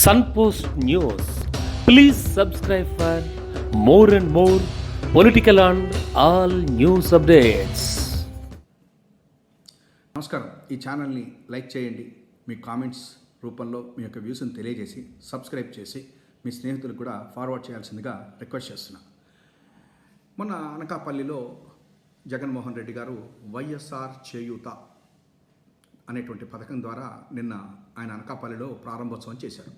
Sunpost news please subscribe for more and more political and all news updates నమస్కారం. ఈ ఛానల్ని like చేయండి. మీ comments రూపంలో మీ యొక్క వ్యూస్ని తెలియజేసి సబ్స్క్రైబ్ చేసి మీ స్నేహితులకు కూడా ఫార్వర్డ్ చేయాల్సిందిగా రిక్వెస్ట్ చేస్తున్నా. మొన్న అనకాపల్లిలో జగన్మోహన్ రెడ్డి గారు వైఎస్ఆర్ చేయూత అనేటువంటి పథకం ద్వారా నిన్న ఆయన అనకాపల్లిలో ప్రారంభోత్సవం చేశారు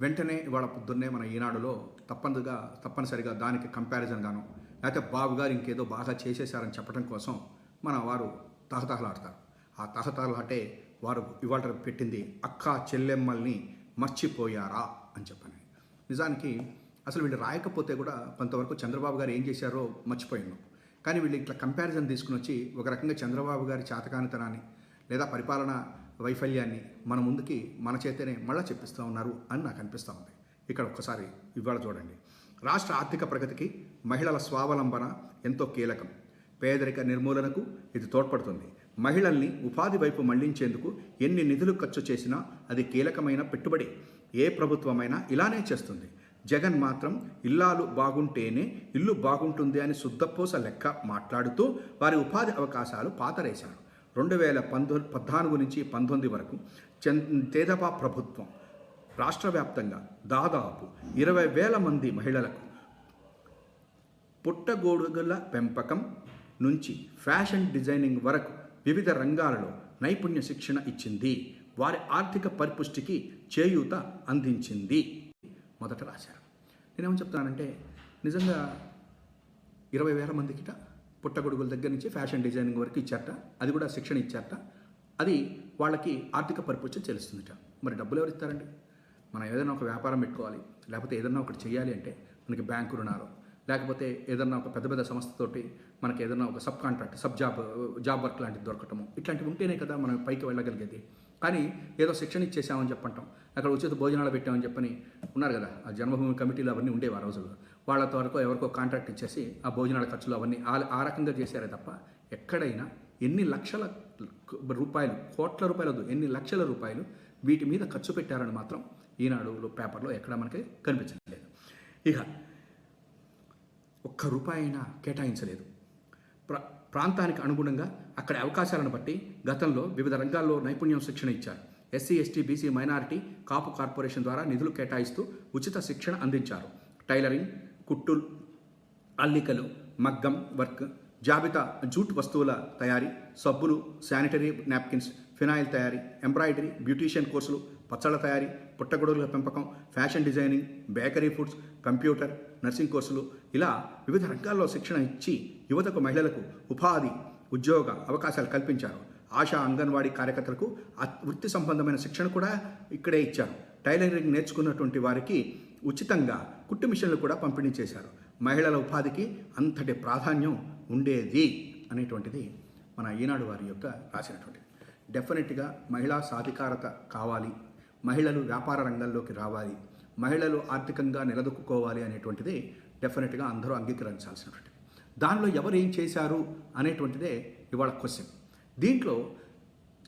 వెంటనే ఇవాళ పొద్దున్నే మన ఈనాడులో తప్పనిగా తప్పనిసరిగా దానికి కంపారిజన్ గాను లేకపోతే బాబు గారు ఇంకేదో బాగా చేసేశారని చెప్పడం కోసం మన వారు తహతహలాడతారు. ఆ తహతహలాటే వారు ఇవాళ పెట్టింది అక్క చెల్లెమ్మల్ని మర్చిపోయారా అని చెప్పని. నిజానికి అసలు వీళ్ళు రాయకపోతే కూడా కొంతవరకు చంద్రబాబు గారు ఏం చేశారో మర్చిపోయాను కానీ వీళ్ళు ఇట్లా కంపారిజన్ తీసుకుని వచ్చి ఒక రకంగా చంద్రబాబు గారి చేతకానితనాన్ని లేదా పరిపాలన వైఫల్యాన్ని మన ముందుకి మన చేతనే మళ్ళా చెప్పిస్తూ ఉన్నారు అని నాకు అనిపిస్తూ ఉంది. ఇక్కడ ఒక్కసారి ఇవాళ చూడండి. రాష్ట్ర ఆర్థిక ప్రగతికి మహిళల స్వావలంబన ఎంతో కీలకం. పేదరిక నిర్మూలనకు ఇది తోడ్పడుతుంది. మహిళల్ని ఉపాధి వైపు మళ్ళించేందుకు ఎన్ని నిధులు ఖర్చు చేసినా అది కీలకమైన పెట్టుబడి. ఏ ప్రభుత్వమైనా ఇలానే చేస్తుంది. జగన్ మాత్రం ఇల్లాలు బాగుంటేనే ఇల్లు బాగుంటుంది అని శుద్ధపోస లెక్క మాట్లాడుతూ వారి ఉపాధి అవకాశాలు పాతరేశారు. రెండు వేల పంతొ పద్నాలుగు నుంచి పంతొమ్మిది వరకు చంద్ తేదపా ప్రభుత్వం రాష్ట్ర వ్యాప్తంగా దాదాపు ఇరవై వేల మంది మహిళలకు పుట్టగొడుగుల పెంపకం నుంచి ఫ్యాషన్ డిజైనింగ్ వరకు వివిధ రంగాలలో నైపుణ్య శిక్షణ ఇచ్చింది. వారి ఆర్థిక పరిపుష్టికి చేయూత అందించింది. మొదట రాశారు. నేనేమని చెప్తానంటే నిజంగా ఇరవై వేల మందికిట పుట్టగొడుగుల దగ్గర నుంచి ఫ్యాషన్ డిజైనింగ్ వరకు ఇచ్చారట. అది కూడా శిక్షణ ఇచ్చారట. అది వాళ్ళకి ఆర్థిక పరిపుష్టి తెలుస్తుందట మరి డబ్బులు ఎవరు ఇస్తారండి? మనం ఏదైనా ఒక వ్యాపారం పెట్టుకోవాలి. లేకపోతే ఏదైనా ఒకటి చేయాలి అంటే మనకి బ్యాంకు రుణాలు. లేకపోతే ఏదన్నా ఒక పెద్ద పెద్ద సంస్థతోటి మనకి ఏదైనా ఒక sub contract sub job job work లాంటిది దొరకటము. ఇట్లాంటివి ఉంటేనే కదా మనం పైకి వెళ్ళగలిగేది. కానీ ఏదో శిక్షణ ఇచ్చేసామని చెప్పంటాం. అక్కడ ఉచిత భోజనాలు పెట్టామని చెప్పని ఉన్నారు కదా ఆ జన్మభూమి కమిటీలు అవన్నీ ఉండేవి ఆ రోజుల్లో. వాళ్ళతో వరకు ఎవరికో కాంట్రాక్ట్ ఇచ్చేసి ఆ భోజనాల ఖర్చులు అవన్నీ ఆ ఆ రకంగా చేశారే తప్ప ఎక్కడైనా ఎన్ని లక్షల రూపాయలు కోట్ల రూపాయలు వద్దు, ఎన్ని లక్షల రూపాయలు వీటి మీద ఖర్చు పెట్టారని మాత్రం ఈనాడు పేపర్లో ఎక్కడ మనకి కనిపించలేదు ఇక ఒక్క రూపాయి అయినా కేటాయించలేదు. ప్ర ప్రాంతానికి అనుగుణంగా అక్కడ అవకాశాలను బట్టి గతంలో వివిధ రంగాల్లో నైపుణ్యం శిక్షణ ఇచ్చారు. SC ST BC minority Kapu corporation ద్వారా నిధులు కేటాయిస్తూ ఉచిత శిక్షణ అందించారు. టైలరింగ్ కుట్టు అల్లికలు మగ్గం వర్క్ జాబితా జూట్ వస్తువుల తయారీ సబ్బులు శానిటరీ నాప్కిన్స్ ఫినాయిల్ తయారీ ఎంబ్రాయిడరీ బ్యూటీషియన్ కోర్సులు పచ్చళ్ళ తయారీ పుట్టగొడుగుల పెంపకం fashion designing bakery foods computer nursing కోర్సులు. ఇలా వివిధ రంగాల్లో శిక్షణ ఇచ్చి యువతకు మహిళలకు ఉపాధి ఉద్యోగ అవకాశాలు కల్పించారు. ఆశా అంగన్వాడీ కార్యకర్తలకు వృత్తి సంబంధమైన శిక్షణ కూడా ఇక్కడే ఇచ్చారు. టైలరింగ్ నేర్చుకున్నటువంటి వారికి ఉచితంగా కుట్టు మిషన్లు కూడా పంపిణీ చేశారు. మహిళల ఉపాధికి అంతటి ప్రాధాన్యం ఉండేది అనేటువంటిది మన ఈనాడు వారి యొక్క రాసినటువంటిది. డెఫినెట్గా మహిళా సాధికారత కావాలి. మహిళలు వ్యాపార రంగంలోకి రావాలి. మహిళలు ఆర్థికంగా నిలదొక్కుకోవాలి అనేటువంటిది డెఫినెట్గా అందరూ అంగీకరించాల్సినటువంటిది. దానిలో ఎవరు ఏం చేశారు అనేటువంటిదే ఇవాళ క్వశ్చన్ దీంట్లో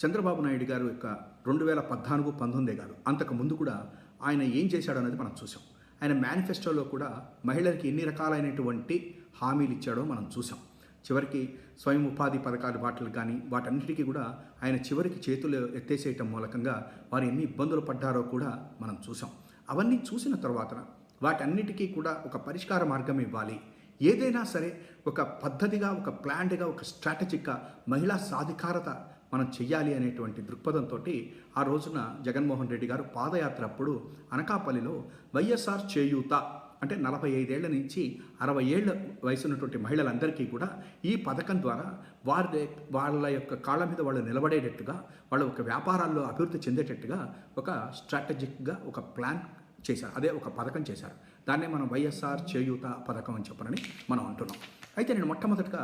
చంద్రబాబు నాయుడు గారు యొక్క రెండు వేల పద్నాలుగు పంతొమ్మిదే కాదు అంతకు ముందు కూడా ఆయన ఏం చేశాడు అనేది మనం చూసాం ఆయన మేనిఫెస్టోలో కూడా మహిళలకి ఎన్ని రకాలైనటువంటి హామీలు ఇచ్చాడో మనం చూసాం చివరికి స్వయం ఉపాధి పథకాలు వాటిలు కానీ వాటన్నిటికీ కూడా ఆయన చివరికి చేతులు ఎత్తేసేయటం మూలకంగా వారు ఎన్ని ఇబ్బందులు పడ్డారో కూడా మనం చూసాం అవన్నీ చూసిన తర్వాత వాటన్నిటికీ కూడా ఒక పరిష్కార మార్గం ఇవ్వాలి. ఏదైనా సరే ఒక పద్ధతిగా ఒక ప్లాన్డ్గా ఒక స్ట్రాటజిక్గా మహిళా సాధికారత మనం చెయ్యాలి అనేటువంటి దృక్పథంతో ఆ రోజున జగన్మోహన్ రెడ్డి గారు పాదయాత్ర అప్పుడు అనకాపల్లిలో వైఎస్ఆర్ చేయూత అంటే నలభై ఐదేళ్ళ నుంచి అరవై ఏళ్ళ వయసు ఉన్నటువంటి మహిళలందరికీ కూడా ఈ పథకం ద్వారా వారి వాళ్ళ యొక్క కాళ్ళ మీద వాళ్ళు నిలబడేటట్టుగా వాళ్ళ ఒక వ్యాపారాల్లో అభివృద్ధి చెందేటట్టుగా ఒక స్ట్రాటజిక్గా ఒక ప్లాన్ చేశారు. అదే ఒక పథకం చేశారు. దాన్నే మనం వైఎస్ఆర్ చేయూత పథకం అని చెప్పనని మనం అంటున్నాం. అయితే నేను మొట్టమొదటిగా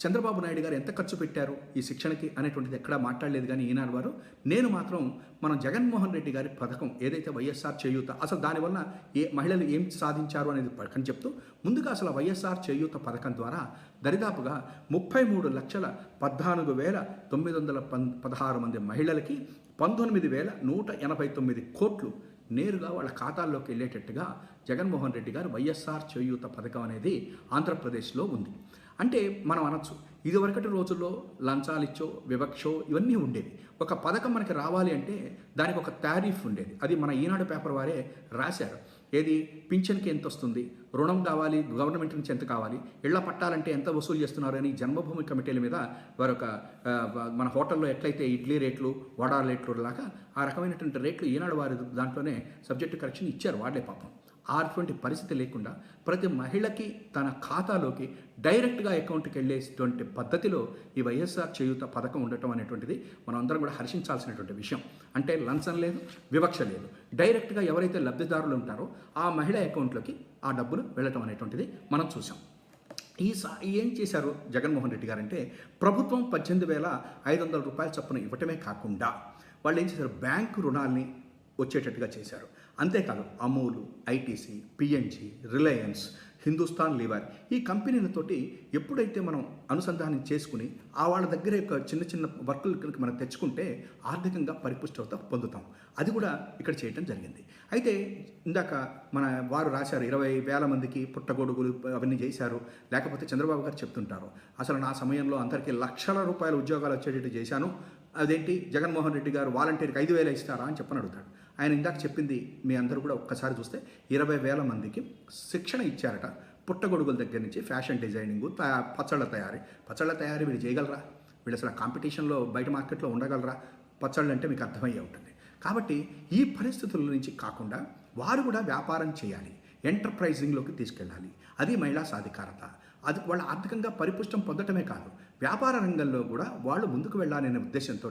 చంద్రబాబు నాయుడు గారు ఎంత ఖర్చు పెట్టారు ఈ శిక్షణకి అనేటువంటిది ఎక్కడా మాట్లాడలేదు కానీ ఈనాడు వారు. నేను మాత్రం మనం జగన్మోహన్ రెడ్డి గారి పథకం ఏదైతే వైఎస్ఆర్ చేయూత అసలు దానివల్ల ఏ మహిళలు ఏం సాధించారు అనేది పథకం చెప్తూ ముందుగా అసలు వైఎస్ఆర్ చేయూత పథకం ద్వారా దరిదాపుగా ముప్పై మూడు లక్షల పద్నాలుగు వేల తొమ్మిది వందల పన్ పదహారు మంది మహిళలకి పంతొమ్మిది వేల నూట ఎనభై తొమ్మిది కోట్లు నేరుగా వాళ్ళ ఖాతాల్లోకి వెళ్ళేటట్టుగా జగన్మోహన్ రెడ్డి గారు వైఎస్ఆర్ చేయూత పథకం అనేది ఆంధ్రప్రదేశ్లో ఉంది. అంటే మనం అనొచ్చు ఇదివరకటి రోజుల్లో లంచాలిచ్చో వివక్షో ఇవన్నీ ఉండేవి. ఒక పథకం మనకి రావాలి అంటే దానికి ఒక తారీఫ్ ఉండేది. అది మన ఈనాడు పేపర్ వారే రాశారు. ఏది? పింఛన్కి ఎంత వస్తుంది రుణం కావాలి గవర్నమెంట్ నుంచి ఎంత కావాలి? ఇళ్ళ పట్టాలంటే ఎంత వసూలు చేస్తున్నారు అని జన్మభూమి కమిటీల మీద వారు ఒక మన హోటల్లో ఎట్లయితే ఇడ్లీ రేట్లు వడా రేట్లు లాగా ఆ రకమైనటువంటి రేట్లు ఈనాడు వారి దాంట్లోనే సబ్జెక్టు కరెక్షన్ ఇచ్చారు. వాళ్ళే పాపం. అటువంటి పరిస్థితి లేకుండా ప్రతి మహిళకి తన ఖాతాలోకి డైరెక్ట్గా అకౌంట్కి వెళ్ళేటువంటి పద్ధతిలో ఈ వైఎస్ఆర్ చేయూత పథకం ఉండటం అనేటువంటిది మనం అందరం కూడా హర్షించాల్సినటువంటి విషయం. అంటే లంచం లేదు వివక్ష లేదు. డైరెక్ట్గా ఎవరైతే లబ్ధిదారులు ఉంటారో ఆ మహిళ అకౌంట్లోకి ఆ డబ్బులు వెళ్ళటం అనేటువంటిది మనం చూసాం ఈ ఏం చేశారు జగన్మోహన్ రెడ్డి గారంటే ప్రభుత్వం పద్దెనిమిది వేల ఐదు వందల రూపాయల చొప్పున ఇవ్వటమే కాకుండా వాళ్ళు ఏం చేశారు? బ్యాంకు రుణాల్ని వచ్చేటట్టుగా చేశారు. అంతేకాదు Amul ITC PNG Reliance Hindustan Lever ఈ కంపెనీలతోటి ఎప్పుడైతే మనం అనుసంధానం చేసుకుని ఆ వాళ్ళ దగ్గర యొక్క చిన్న చిన్న వర్కులు కనుక మనం తెచ్చుకుంటే ఆర్థికంగా పరిపుష్టత పొందుతాం. అది కూడా ఇక్కడ చేయటం జరిగింది. అయితే ఇందాక మన వారు రాశారు ఇరవై వేల మందికి పుట్టగొడుగులు అవన్నీ చేశారు. లేకపోతే చంద్రబాబు గారు చెప్తుంటారు అసలు నా సమయంలో అందరికీ లక్షల రూపాయల ఉద్యోగాలు వచ్చేటట్టు చేశాను. అదేంటి? జగన్మోహన్ రెడ్డి గారు వాలంటీర్కి ఐదు వేలు ఇస్తారా? అని చెప్పని అడుగుతాడు. ఆయన ఇందాక చెప్పింది మీ అందరూ కూడా ఒక్కసారి చూస్తే ఇరవై వేల మందికి శిక్షణ ఇచ్చారట పుట్టగొడుగుల దగ్గర నుంచి ఫ్యాషన్ డిజైనింగ్ పచ్చళ్ళ తయారీ. పచ్చళ్ళ తయారీ వీళ్ళు చేయగలరా? వీళ్ళు అసలు కాంపిటీషన్లో బయట మార్కెట్లో ఉండగలరా? పచ్చళ్ళు అంటే మీకు అర్థమయ్యే ఉంటుంది. కాబట్టి ఈ పరిస్థితుల నుంచి కాకుండా వారు కూడా వ్యాపారం చేయాలి. ఎంటర్ప్రైజింగ్లోకి తీసుకెళ్ళాలి. అది మహిళా సాధికారత. అది వాళ్ళ ఆర్థికంగా పరిపుష్టం పొందటమే కాదు. వ్యాపార రంగంలో కూడా వాళ్ళు ముందుకు వెళ్ళాలనే ఉద్దేశంతో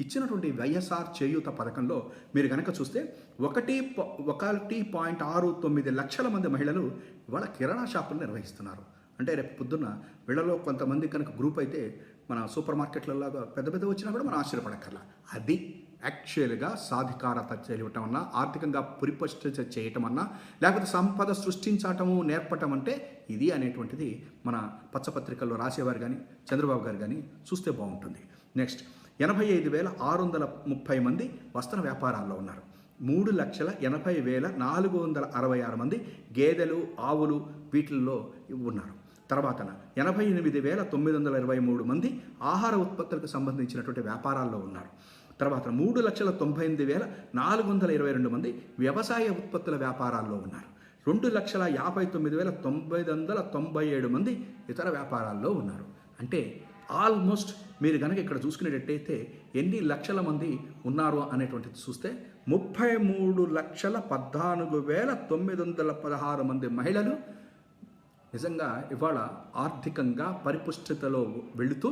ఇచ్చినటువంటి వైఎస్ఆర్ చేయూత పథకంలో మీరు కనుక చూస్తే ఒకటి ప- ఒకటి పాయింట్ ఆరు తొమ్మిది లక్షల మంది మహిళలు వాళ్ళ కిరాణా షాపులు నిర్వహిస్తున్నారు. అంటే రేపు పొద్దున్న వీళ్ళలో కొంతమంది కనుక గ్రూప్ అయితే మన సూపర్ మార్కెట్లలాగా పెద్ద పెద్ద వచ్చినా కూడా మనం ఆశ్చర్యపడక్కర్లా. అది యాక్చువల్గా సాధికారత చేయటం అన్నా ఆర్థికంగా పురిపష్ట చేయటం అన్నా లేకపోతే సంపద సృష్టించటము నేర్పటం అంటే ఇది అనేటువంటిది మన పచ్చపత్రికల్లో రాసేవారు కానీ చంద్రబాబు గారు కానీ చూస్తే బాగుంటుంది. నెక్స్ట్ ఎనభై ఐదు వేల ఆరు వందల ముప్పై మంది వస్త్ర వ్యాపారాల్లో ఉన్నారు. మూడు లక్షల ఎనభై వేల నాలుగు వందల అరవై ఆరు మంది గేదెలు ఆవులు వీటిల్లో ఉన్నారు. తర్వాత ఎనభై ఎనిమిది వేల తొమ్మిది వందల ఇరవై మూడు మంది ఆహార ఉత్పత్తులకు సంబంధించినటువంటి వ్యాపారాల్లో ఉన్నారు. తర్వాత మూడు లక్షల తొంభై ఎనిమిది వేల నాలుగు వందల ఇరవై రెండు మంది వ్యవసాయ ఉత్పత్తుల వ్యాపారాల్లో ఉన్నారు. రెండు లక్షల యాభై తొమ్మిది వేల తొంభై వందల తొంభై ఏడు మంది ఇతర వ్యాపారాల్లో ఉన్నారు. అంటే ఆల్మోస్ట్ మీరు కనుక ఇక్కడ చూసుకునేటట్టయితే ఎన్ని లక్షల మంది ఉన్నారు అనేటువంటిది చూస్తే ముప్పై మూడు లక్షల పద్నాలుగు వేల తొమ్మిది వందల పదహారు మంది మహిళలు నిజంగా ఇవాళ ఆర్థికంగా పరిపుష్టతలో వెళుతూ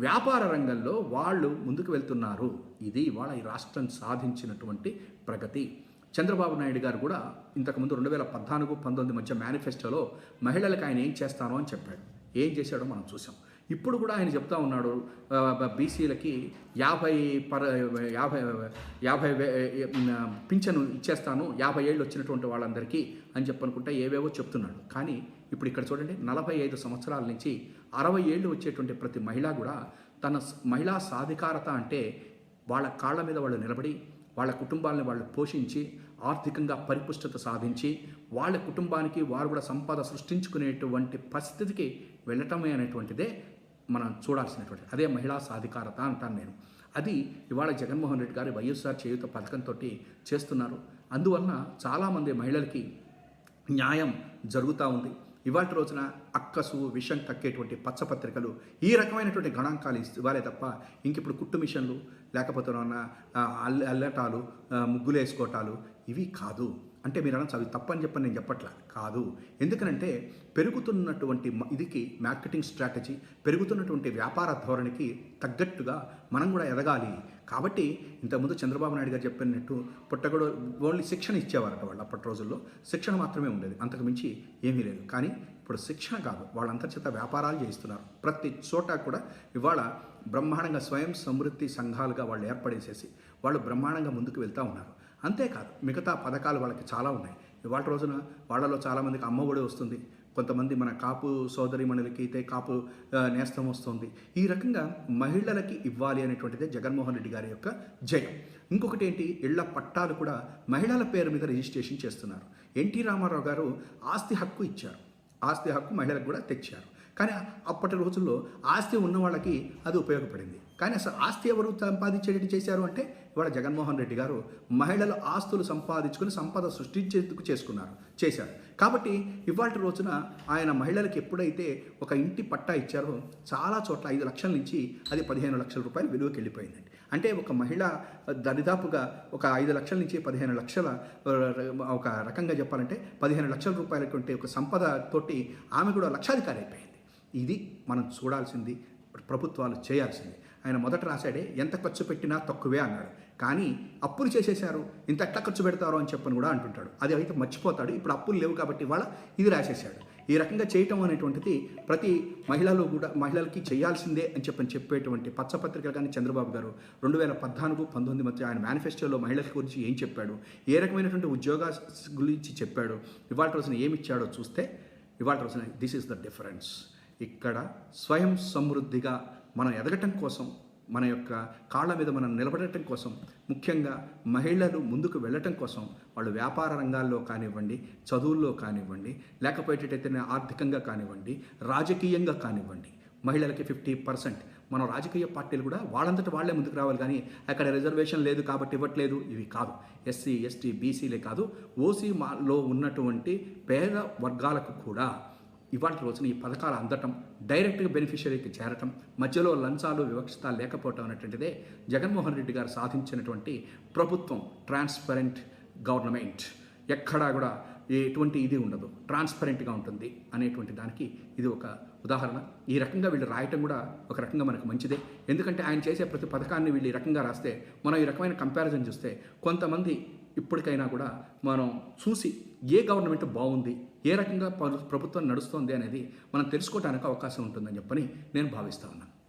వ్యాపార రంగంలో వాళ్ళు ముందుకు వెళ్తున్నారు. ఇది ఇవాళ ఈ రాష్ట్రం సాధించినటువంటి ప్రగతి. చంద్రబాబు నాయుడు గారు కూడా ఇంతకుముందు రెండు వేల పద్నాలుగు పంతొమ్మిది మధ్య మేనిఫెస్టోలో మహిళలకు ఆయన ఏం చేస్తానో అని చెప్పాడు. ఏం చేశాడో మనం చూసాం ఇప్పుడు కూడా ఆయన చెప్తా ఉన్నాడు బీసీలకి యాభై పర యాభై యాభై వే- పింఛను ఇచ్చేస్తాను యాభై ఏళ్ళు వచ్చినటువంటి వాళ్ళందరికీ అని చెప్పనుకుంటే ఏవేవో చెప్తున్నాడు. కానీ ఇప్పుడు ఇక్కడ చూడండి నలభై ఐదు సంవత్సరాల నుంచి అరవై ఏళ్ళు వచ్చేటువంటి ప్రతి మహిళ కూడా తన మహిళా సాధికారత అంటే వాళ్ళ కాళ్ళ మీద వాళ్ళు నిలబడి వాళ్ళ కుటుంబాలను వాళ్ళు పోషించి ఆర్థికంగా పరిపుష్టత సాధించి వాళ్ళ కుటుంబానికి వారు కూడా సంపద సృష్టించుకునేటువంటి పరిస్థితికి వెళ్ళటమే అనేటువంటిదే మనం చూడాల్సినటువంటి అదే మహిళా సాధికారత అంటాను నేను. అది ఇవాళ జగన్మోహన్ రెడ్డి గారి వైఎస్ఆర్ చేయుత పథకంతో చేస్తున్నారు. అందువలన చాలామంది మహిళలకి న్యాయం జరుగుతూ ఉంది. ఇవాటి రోజున అక్కసు విషం కక్కేటువంటి పచ్చపత్రికలు ఈ రకమైనటువంటి గణాంకాలు ఇస్తూ ఇవ్వాలే తప్ప ఇంక ఇప్పుడు కుట్టు మిషన్లు లేకపోతే అల్ల అల్లటాలు ముగ్గులు వేసుకోవటాలు ఇవి కాదు. అంటే మీరు అనొచ్చు అవి తప్పని చెప్పని నేను చెప్పట్లా. కాదు. ఎందుకనంటే పెరుగుతున్నటువంటి మ- ఇదికి మార్కెటింగ్ స్ట్రాటజీ పెరుగుతున్నటువంటి వ్యాపార ధోరణికి తగ్గట్టుగా మనం కూడా ఎదగాలి. కాబట్టి ఇంతకుముందు చంద్రబాబు నాయుడు గారు చెప్పినట్టు పుట్టగడు ఓన్లీ శిక్షణ ఇచ్చేవారట వాళ్ళు అప్పటి రోజుల్లో. శిక్షణ మాత్రమే ఉండేది. అంతకుమించి ఏమీ లేదు. కానీ ఇప్పుడు శిక్షణ కాదు. వాళ్ళంతర్చేత వ్యాపారాలు చేయిస్తున్నారు. ప్రతి చోట కూడా ఇవాళ బ్రహ్మాండంగా స్వయం సమృద్ధి సంఘాలుగా వాళ్ళు ఏర్పడేసేసి వాళ్ళు బ్రహ్మాండంగా ముందుకు వెళ్తూ ఉన్నారు. అంతేకాదు మిగతా పథకాలు వాళ్ళకి చాలా ఉన్నాయి. ఇవాళ రోజున వాళ్ళలో చాలామందికి అమ్మఒడి వస్తుంది. కొంతమంది మన కాపు సోదరిమణులకి అయితే కాపు నేస్తం వస్తుంది. ఈ రకంగా మహిళలకి ఇవ్వాలి అనేటువంటిదే జగన్మోహన్ రెడ్డి గారి యొక్క జయం. ఇంకొకటి ఏంటి? ఇళ్ళ పట్టాలు కూడా మహిళల పేరు మీద రిజిస్ట్రేషన్ చేస్తున్నారు. ఎన్టీ రామారావు గారు ఆస్తి హక్కు ఇచ్చారు. ఆస్తి హక్కు మహిళలకు కూడా తెచ్చారు. కానీ అప్పటి రోజుల్లో ఆస్తి ఉన్న వాళ్ళకి అది ఉపయోగపడింది. కానీ అసలు ఆస్తి ఎవరు సంపాదించేటట్టు చేశారు అంటే ఇవాళ జగన్మోహన్ రెడ్డి గారు మహిళలు ఆస్తులు సంపాదించుకుని సంపద సృష్టించేందుకు చేసుకున్నారు చేశారు. కాబట్టి ఇవాళ రోజున ఆయన మహిళలకు ఎప్పుడైతే ఒక ఇంటి పట్టా ఇచ్చారో చాలా చోట్ల ఐదు లక్షల నుంచి అది పదిహేను లక్షల రూపాయలు విలువకి వెళ్ళిపోయిందండి. అంటే ఒక మహిళ దరిదాపుగా ఒక ఐదు లక్షల నుంచి పదిహేను లక్షల ఒక రకంగా చెప్పాలంటే పదిహేను లక్షల రూపాయలటువంటి ఒక సంపద తోటి ఆమె కూడా లక్షాధికారి అయిపోయింది. ఇది మనం చూడాల్సింది ప్రభుత్వాలు చేయాల్సింది. ఆయన మొదట రాశాడే ఎంత ఖర్చు పెట్టినా తక్కువే అన్నాడు. కానీ అప్పులు చేసేశారు ఇంత ఎట్లా ఖర్చు పెడతారో అని చెప్పని కూడా అంటుంటాడు. అది అయితే మర్చిపోతాడు ఇప్పుడు అప్పులు లేవు కాబట్టి ఇవాళ ఇది రాసేశాడు. ఈ రకంగా చేయటం అనేటువంటిది ప్రతి మహిళలు కూడా మహిళలకి చేయాల్సిందే అని చెప్పని చెప్పేటువంటి పచ్చపత్రిక కానీ చంద్రబాబు గారు రెండు వేల పద్నాలుగు పంతొమ్మిది మధ్య ఆయన మేనిఫెస్టోలో మహిళల గురించి ఏం చెప్పాడు ఏ రకమైనటువంటి ఉద్యోగ గురించి చెప్పాడు ఇవాళ రోజున ఏమి ఇచ్చాడో చూస్తే ఇవాళ రోజున దిస్ ఈస్ ద డిఫరెన్స్. ఇక్కడ స్వయం సమృద్ధిగా మనం ఎదగటం కోసం మన యొక్క కాళ్ళ మీద మనం నిలబడటం కోసం ముఖ్యంగా మహిళలు ముందుకు వెళ్ళటం కోసం వాళ్ళు వ్యాపార రంగాల్లో కానివ్వండి చదువుల్లో కానివ్వండి లేకపోయేటైతే ఆర్థికంగా కానివ్వండి రాజకీయంగా కానివ్వండి మహిళలకి ఫిఫ్టీ పర్సెంట్ మనం రాజకీయ పార్టీలు కూడా వాళ్ళంతటి వాళ్ళే ముందుకు రావాలి. కానీ అక్కడ రిజర్వేషన్ లేదు కాబట్టి ఇవ్వట్లేదు. ఇవి కాదు. ఎస్సీ ఎస్టీ బీసీలే కాదు. ఓసీ మాలో ఉన్నటువంటి పేద వర్గాలకు కూడా ఇవాటి రోజున ఈ పథకాలు అందటం డైరెక్ట్గా బెనిఫిషరీకి చేరటం మధ్యలో లంచాలు వివక్షత లేకపోవటం అనేటువంటిదే జగన్మోహన్ రెడ్డి గారు సాధించినటువంటి ప్రభుత్వం ట్రాన్స్పరెంట్ గవర్నమెంట్. ఎక్కడా కూడా ఎటువంటి ఇది ఉండదు. ట్రాన్స్పరెంట్గా ఉంటుంది అనేటువంటి దానికి ఇది ఒక ఉదాహరణ. ఈ రకంగా వీళ్ళు రాయటం కూడా ఒక రకంగా మనకు మంచిదే. ఎందుకంటే ఆయన చేసే ప్రతి పథకాన్ని వీళ్ళు ఈ రకంగా రాస్తే మనం ఈ రకమైన కంపారిజన్ చూస్తే కొంతమంది ఇప్పటికైనా కూడా మనం చూసి ఏ గవర్నమెంట్ బాగుంది ఏ రకంగా ప్రభుత్వం నడుస్తోంది అనేది మనం తెలుసుకోవడానికి అవకాశం ఉంటుందని చెప్పని నేను భావిస్తా ఉన్నాను.